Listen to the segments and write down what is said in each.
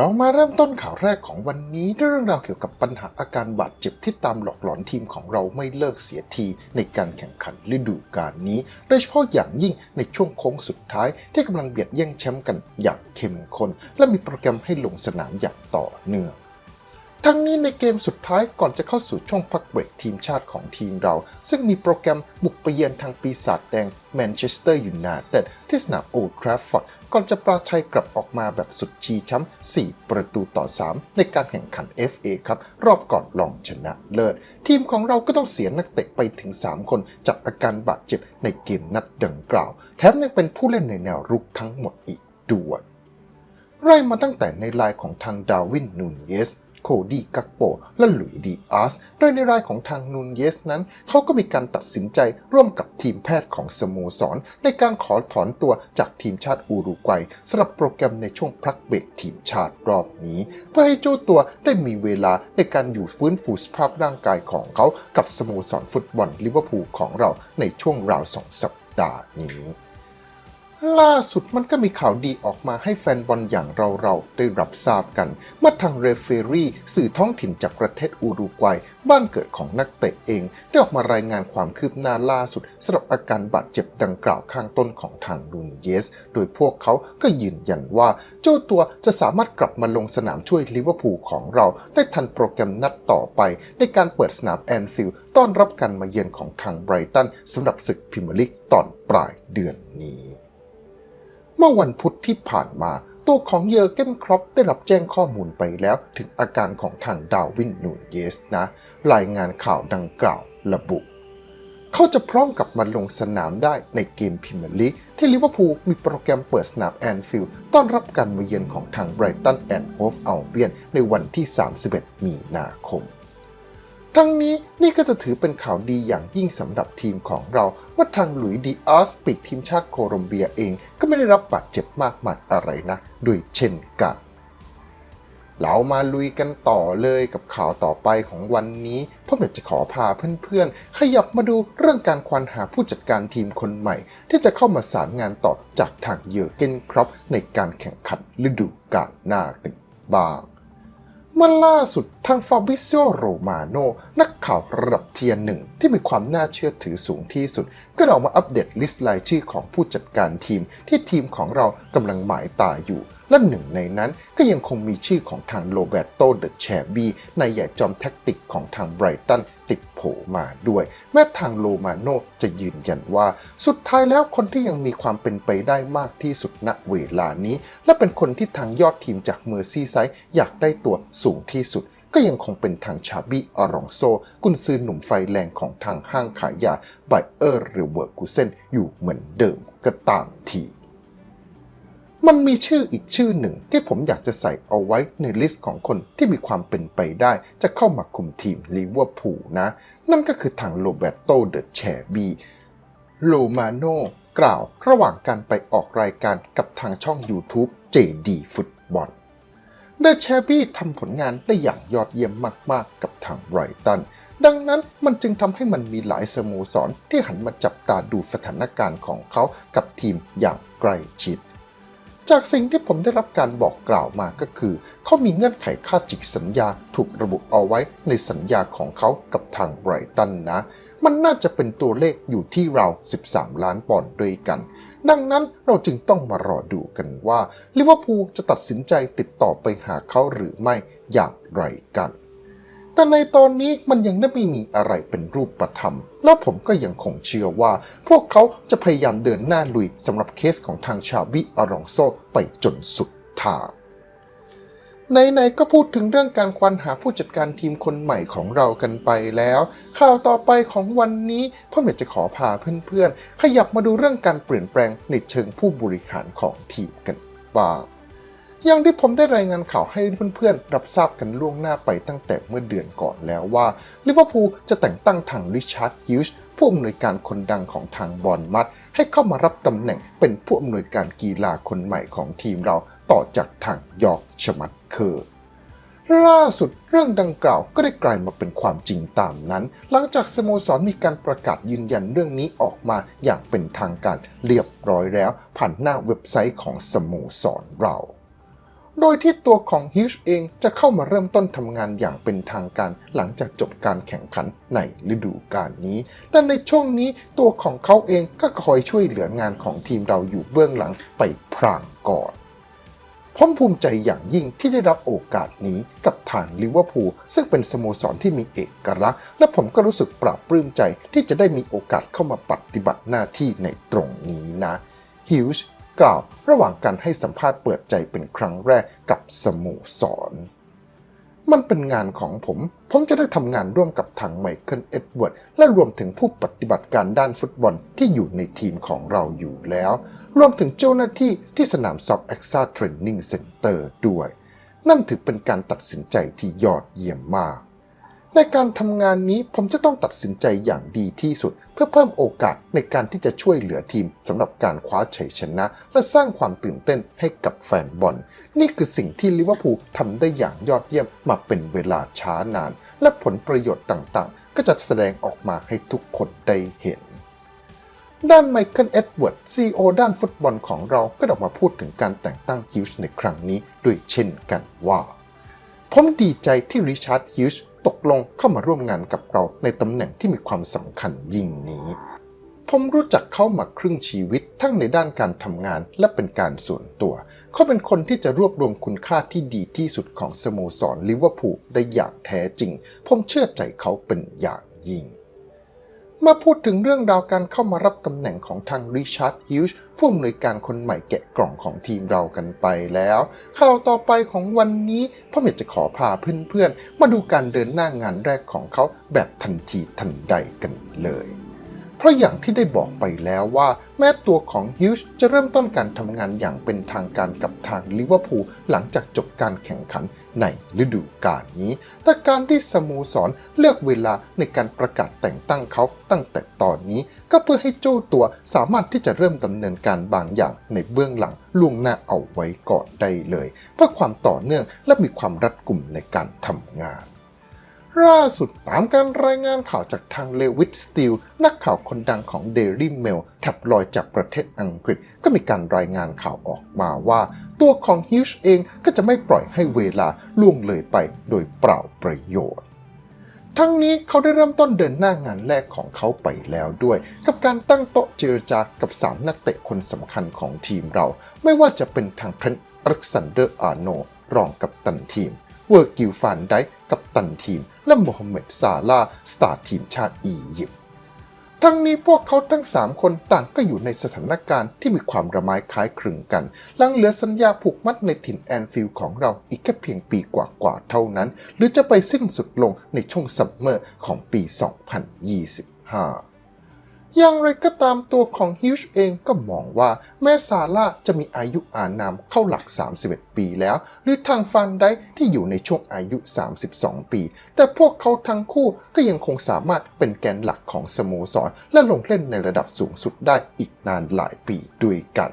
เรามาเริ่มต้นข่าวแรกของวันนี้ด้วยเรื่องราวเกี่ยวกับปัญหาอาการบาดเจ็บที่ตามหลอกหลอนทีมของเราไม่เลิกเสียทีในการแข่งขันฤดูกาลนี้ โดยเฉพาะอย่างยิ่งในช่วงโค้งสุดท้ายที่กำลังเบียดแย่งแชมป์กันอย่างเข้มข้นและมีโปรแกรมให้ลงสนามอย่างต่อเนื่อง ทั้งนี้ในเกมสุดท้ายก่อนจะเข้าสู่ช่วงพักเบรกทีมชาติของทีมเรา ซึ่งมีโปรแกรมบุกไปเยือนทางปีศาจแดงแมนเชสเตอร์ยูไนเต็ดที่สนามโอลด์ทราฟฟอร์ดก่อนจะปราชัยกลับออกมาแบบสุดชีช้ำ 4 ประตูต่อ 3 ในการแข่งขัน FA ครับ รอบก่อนรองชนะเลิศ ทีมของเราก็ต้องเสียนักเตะไปถึง 3 คนจากอาการบาดเจ็บในเกมนัดดังกล่าว แถมยังเป็นผู้เล่นในแนวรุกทั้งหมดอีกด้วยไล่มาตั้งแต่ในลายของทางดาวินนูนเยส โคดี้กักโป และหลุยดีอาร์สโดยในรายของทางนูนเยสนั้น เขาก็มีการตัดสินใจร่วมกับทีมแพทย์ของสโมสร ในการขอถอนตัวจากทีมชาติอูรุกวัยสำหรับโปรแกรมในช่วงพักเบรกทีมชาติรอบนี้ เพื่อให้เจ้าตัวได้มีเวลาในการอยู่ฟื้นฟูสภาพร่างกายของเขากับสโมสรฟุตบอลลิเวอร์พูลของเราในช่วงราวสองสัปดาห์นี้ ล่าสุดมันก็มีข่าวดีออกมาให้แฟนบอลอย่างเราๆ ได้รับทราบกันเมื่อทางเรเฟอรี่สื่อท้องถิ่นจากประเทศอูรุกวัย บ้านเกิดของนักเตะเอง ได้ออกมารายงานความคืบหน้าล่าสุดสำหรับอาการบาดเจ็บดังกล่าวข้างต้นของทางนูนเยส โดยพวกเขาก็ยืนยันว่า เจ้าตัวจะสามารถกลับมาลงสนามช่วยลิเวอร์พูลของเรา ได้ทันโปรแกรมนัดต่อไป ในการเปิดสนามแอนฟิลด์ต้อนรับการมาเยือนของทางไบรตันสำหรับศึกพรีเมียร์ลีกตอนปลายเดือนนี้ เมื่อวันพุธที่ผ่านมา ตัวของเยอร์เกนครอปได้รับแจ้งข้อมูลไปแล้วถึงอาการของทางดาวินนูนเยสนะ รายงานข่าวดังกล่าวระบุ เขาจะพร้อมกับมาลงสนามได้ในเกมพรีเมียร์ลีกที่ลิเวอร์พูลมีโปรแกรมเปิดสนามแอนฟิลด์ต้อนรับการมาเยือนของทางไบรตันแอนด์โฮฟอัลเบียนในวันที่ 31 มีนาคม ทั้งนี้นี่ก็จะถือเป็นข่าวดีอย่างยิ่งสำหรับทีมของเรา ว่าทางหลุยดีอาสปีกทีมชาติโคลอมเบียเองก็ไม่ได้รับบาดเจ็บมากมายอะไรนะด้วยเช่นกันเรามาลุยกันต่อเลยกับข่าวต่อไปของวันนี้พ่อเบ็ดจะขอพาเพื่อนๆ ขยับมาดูเรื่องการควานหาผู้จัดการทีมคนใหม่ ที่จะเข้ามาสารงานต่อจากทางเยอร์เกนครอปในการแข่งขันฤดูกาลหน้ากันบ้าง เมื่อล่าสุดทางฟาบิโอโรมาโนนักข่าวระดับเทียร์หนึ่งที่มีความน่าเชื่อถือสูงที่สุด ก็ออกมาอัปเดตลิสต์รายชื่อของผู้จัดการทีมที่ทีมของเรากำลังหมายตาอยู่ และหนึ่งในนั้นก็ยังคงมีชื่อของทางโรเบโตเดอะแชบีในยใหญ่จอมแท็กติกของทางไบรตันติดโผมาด้วย แม้ทางโลมาโนจะยืนยันว่า สุดท้ายแล้วคนที่ยังมีความเป็นไปได้มากที่สุดณเวลานี้ และเป็นคนที่ทางยอดทีมจากเมอร์ซี่ไซด์อยากได้ตัวสูงที่สุด ก็ยังคงเป็นทางชาบี้อารองโซ กุนซือหนุ่มไฟแรงของทางห้างขายยาไบเออร์หรือเวิร์กุเซนอยู่เหมือนเดิมก็ตามที มันมีชื่ออีกชื่อหนึ่ง ที่ผมอยากจะใส่เอาไว้ในลิสต์ของคนที่มีความเป็นไปได้ จะเข้ามาคุมทีมลิเวอร์พูลนะ นั่นก็คือทางโรเบโตเดอะแชบีโลมาโนกล่าวระหว่างการไปออกรายการกับทางช่อง YouTube JD ฟุตบอลเดอะแชบี้ทำผลงานได้อย่างยอดเยี่ยมมาก ๆ กับทางไบรตัน ดังนั้นมันจึงทำให้มันมีหลายสโมสรที่หันมาจับตาดูสถานการณ์ของเขากับทีมอย่างใกล้ชิด จากสิ่งที่ผมได้รับการบอกกล่าวมาก็คือ เขามีเงื่อนไขค่าจิกสัญญาถูกระบุเอาไว้ในสัญญาของเขากับทางไบรตันนะ มันน่าจะเป็นตัวเลขอยู่ที่ราว 13 ล้านปอนด์ด้วยกัน ดังนั้นเราจึงต้องมารอดูกันว่าลิเวอร์พูลจะตัดสินใจติดต่อไปหาเขาหรือไม่อย่างไรกัน แต่ในตอนนี้มันยังไม่มีอะไรเป็นรูปธรรม แล้วผมก็ยังคงเชื่อว่า พวกเขาจะพยายามเดินหน้าลุยสำหรับเคสของทางชาวิอารองโซไปจนสุดทางไหนๆก็พูดถึงเรื่องการควานหาผู้จัดการทีมคนใหม่ของเรากันไปแล้ว ข่าวต่อไปของวันนี้พ่อเมจะขอพาเพื่อนๆ ขยับมาดูเรื่องการเปลี่ยนแปลงในเชิงผู้บริหารของทีมกันบ้าง อย่างที่ผมได้รายงานข่าวให้เพื่อนๆ รับทราบกันล่วงหน้าไปตั้งแต่เมื่อเดือนก่อนแล้วว่าลิเวอร์พูลจะแต่งตั้งทางริชาร์ดฮิวส์ผู้อำนวยการคนดังของทางบอลมัด ให้เข้ามารับตำแหน่งเป็นผู้อำนวยการกีฬาคนใหม่ของทีมเราต่อจากทางยอร์กชมัดเคอร์ล่าสุดเรื่องดังกล่าวก็ได้กลายมาเป็นความจริงตามนั้น หลังจากสโมสรมีการประกาศยืนยันเรื่องนี้ออกมาอย่างเป็นทางการเรียบร้อยแล้ว ผ่านหน้าเว็บไซต์ของสโมสรเรา โดยที่ตัวของฮิชเองจะเข้ามาเริ่มต้นทำงานอย่างเป็นทางการ หลังจากจบการแข่งขันในฤดูกาลนี้ แต่ในช่วงนี้ตัวของเขาเองก็คอยช่วยเหลืองานของทีมเราอยู่เบื้องหลังไปพรางก่อนผมภูมิใจอย่างยิ่งที่ได้รับโอกาสนี้กับทางลิเวอร์พูลซึ่งเป็นสโมสรที่มีเอกลักษณ์ และผมก็รู้สึกปราบปลื้มใจที่จะได้มีโอกาสเข้ามาปฏิบัติหน้าที่ในตรงนี้นะฮิวส์ กล่าว ระหว่างการให้สัมภาษณ์เปิดใจเป็นครั้งแรกกับสโมสร มันเป็นงานของผม ผมจะได้ทำงานร่วมกับทางไมเคิลเอ็ดเวิร์ดและรวมถึงผู้ปฏิบัติการด้านฟุตบอลที่อยู่ในทีมของเราอยู่แล้ว รวมถึงเจ้าหน้าที่ที่สนามซอฟเอ็กซ่าเทรนนิ่งเซ็นเตอร์ด้วย นั่นถือเป็นการตัดสินใจที่ยอดเยี่ยมมาก ในการทำงานนี้ผมจะต้องตัดสินใจอย่างดีที่สุด เพื่อเพิ่มโอกาสในการที่จะช่วยเหลือทีมสำหรับการคว้าชัยชนะ และสร้างความตื่นเต้นให้กับแฟนบอล นี่คือสิ่งที่ลิเวอร์พูลทำได้อย่างยอดเยี่ยมมาเป็นเวลาช้านาน และผลประโยชน์ต่างๆ ก็จะแสดงออกมาให้ทุกคนได้เห็นด้านไมเคิลเอ็ดเวิร์ดซีอด้านฟุตบอลของเราก็ออกมาพูดถึงการแต่งตั้งฮิวส์ในครั้งนี้ด้วยเช่นกันว่า ผมดีใจที่ริชาร์ดฮิวส์ ตกลงเข้ามาร่วมงานกับเราในตำแหน่งที่มีความสำคัญยิ่งนี้ ผมรู้จักเขามาครึ่งชีวิตทั้งในด้านการทำงานและเป็นการส่วนตัว เขาเป็นคนที่จะรวบรวมคุณค่าที่ดีที่สุดของสโมสรลิเวอร์พูลได้อย่างแท้จริง ผมเชื่อใจเขาเป็นอย่างยิ่ง มาพูดถึงเรื่องราวการเข้ามารับตำแหน่งของทางริชาร์ดฮิวส์ผู้อำนวยการคนใหม่แกะกล่องของทีมเรากันไปแล้ว ข่าวต่อไปของวันนี้ผมอยากจะขอพาเพื่อนๆ มาดูการเดินหน้างานแรกของเขาแบบทันทีทันใดกันเลย เพราะอย่างที่ได้บอกไปแล้วว่า แม้ตัวของฮิวส์จะเริ่มต้นการทำงานอย่างเป็นทางการกับทางลิเวอร์พูลหลังจากจบการแข่งขันในฤดูกาลนี้ แต่การที่สโมสรเลือกเวลาในการประกาศแต่งตั้งเขาตั้งแต่ตอนนี้ ก็เพื่อให้เจ้าตัวสามารถที่จะเริ่มดำเนินการบางอย่างในเบื้องหลังล่วงหน้าเอาไว้ก่อนได้เลย เพื่อความต่อเนื่องและมีความรัดกุมในการทำงาน ล่าสุดตามการรายงานข่าวจากทางเลวิสติลนักข่าวคนดังของ Daily Mail แท็บลอยจากประเทศอังกฤษ ก็มีการรายงานข่าวออกมาว่า ตัวของฮิวช์เองก็จะไม่ปล่อยให้เวลาล่วงเลยไปโดยเปล่าประโยชน์ ทั้งนี้เขาได้เริ่มต้นเดินหน้างานแรกของเขาไปแล้วด้วย กับการตั้งโต๊ะเจรจากับ 3 นักเตะคนสำคัญของทีมเรา ไม่ว่าจะเป็นทางเทรนต์อเล็กซานเดอร์อาร์โนรองกับตันทีม เวอร์กิลฟานไดค์กับตันทีม และโมฮัมเหม็ดซาลาสตาร์ทีมชาติอียิปต์ทั้งนี้พวกเขาทั้ง 3 คนต่างก็อยู่ในสถานการณ์ที่มีความระไม้คล้ายคลึงกัน ลังเหลือสัญญาผูกมัดในถิ่นแอนฟิลด์ของเราอีกแค่เพียงปีกว่าๆเท่านั้น หรือจะไปสิ้นสุดลงในช่วงซัมเมอร์ของปี 2025 อย่างไรก็ตามตัวของฮิวช์เองก็มองว่าแม่ซาร่าจะมีอายุอานามเข้าหลัก 31 ปีแล้ว หรือทางฟันได้ที่อยู่ในช่วงอายุ 32 ปี แต่พวกเขาทั้งคู่ก็ยังคงสามารถเป็นแกนหลักของสโมสร และลงเล่นในระดับสูงสุดได้อีกนานหลายปีด้วยกัน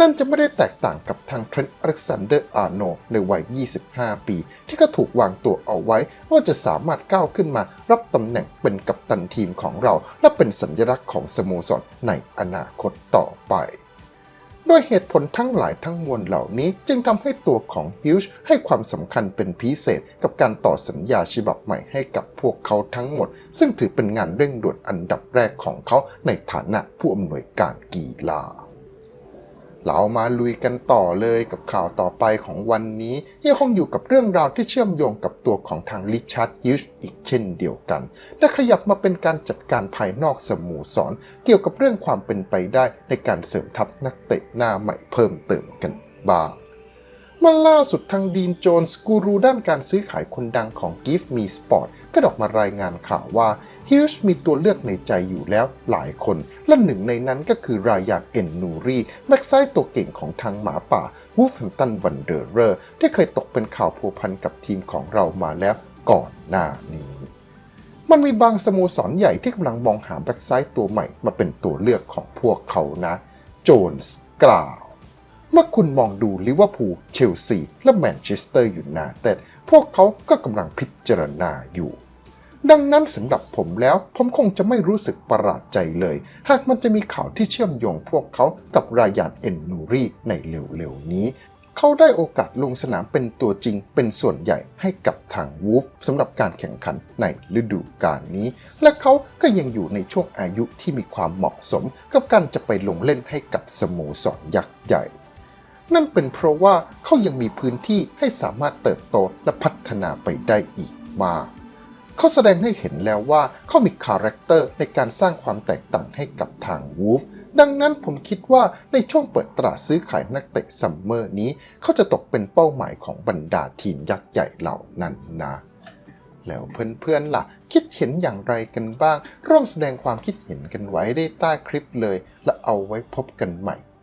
นั่นจะไม่ได้แตกต่างกับทางเทรนต์อเล็กซานเดอร์อาร์โนในวัย 25 ปี ที่ก็ถูกวางตัวเอาไว้ ว่าจะสามารถก้าวขึ้นมา รับตำแหน่งเป็นกัปตันทีมของเรา และเป็นสัญลักษณ์ของสโมสรในอนาคตต่อไปด้วยเหตุผลทั้งหลายทั้งมวลเหล่านี้จึงทำให้ตัวของฮิวช์ให้ความสำคัญเป็นพิเศษกับการต่อสัญญาฉบับใหม่ให้กับพวกเขาทั้งหมด ซึ่งถือเป็นงานเร่งด่วนอันดับแรกของเขาในฐานะผู้อำนวยการกีฬา เรามาลุยกันต่อเลยกับข่าวต่อไปของวันนี้ยังคงอยู่กับเรื่องราวที่เชื่อมโยงกับตัวของทางริชาร์ดฮิชอีกเช่นเดียวกันและขยับมาเป็นการจัดการภายนอกสโมูสรเกี่ยวกับเรื่องความเป็นไปได้ในการเสริมทัพนักเตะหน้าใหม่เพิ่มเติมกันบ้าง เมื่อล่าสุดทางดีนโจนส์กูรูด้านการซื้อขายคนดังของ Give Me Sport ก็ออกมารายงานข่าวว่าฮิวช์มีตัวเลือกในใจอยู่แล้วหลายคน และหนึ่งในนั้นก็คือรายานเอ็นนูรีแม็กไซต์ตัวเก่งของทางหมาป่าวูฟแฮมตันวันเดอร์เรอร์ที่เคยตกเป็นข่าวพัวพันกับทีมของเรามาแล้วก่อนหน้านี้ มันมีบางสโมสรใหญ่ที่กำลังมองหาแบ็กไซต์ตัวใหม่มาเป็นตัวเลือกของพวกเขานะ โจนส์กล่าว เมื่อคุณมองดูลิเวอร์พูลเชลซี และแมนเชสเตอร์อยู่นาเต็ดพวกเขาก็กำลังพิจารณาอยู่ ดังนั้นสำหรับผมแล้วผมคงจะไม่รู้สึกประหลาดใจเลย หากมันจะมีข่าวที่เชื่อมโยงพวกเขากับรายานเอ็นนูรีในเร็วๆนี้เขาได้โอกาสลงสนามเป็นตัวจริงเป็นส่วนใหญ่ให้กับทางวูฟสำหรับการแข่งขันในฤดูกาลนี้ และเขาก็ยังอยู่ในช่วงอายุที่มีความเหมาะสมกับการจะไปลงเล่นให้กับสโมสรยักษ์ใหญ่ นั่นเป็นเพราะว่าเขายังมีพื้นที่ให้สามารถเติบโตและพัฒนาไปได้อีกมากเขาแสดงให้เห็นแล้วว่าเขามีคาแรคเตอร์ในการสร้างความแตกต่างให้กับทางวูฟดังนั้นผมคิดว่าในช่วงเปิดตลาดซื้อขายนักเตะซัมเมอร์นี้ เขาจะตกเป็นเป้าหมายของบรรดาทีมยักษ์ใหญ่เหล่านั้นนะ แล้วเพื่อนๆล่ะ คิดเห็นอย่างไรกันบ้าง ร่วมแสดงความคิดเห็นกันไว้ได้ใต้คลิปเลย และเอาไว้พบกันใหม่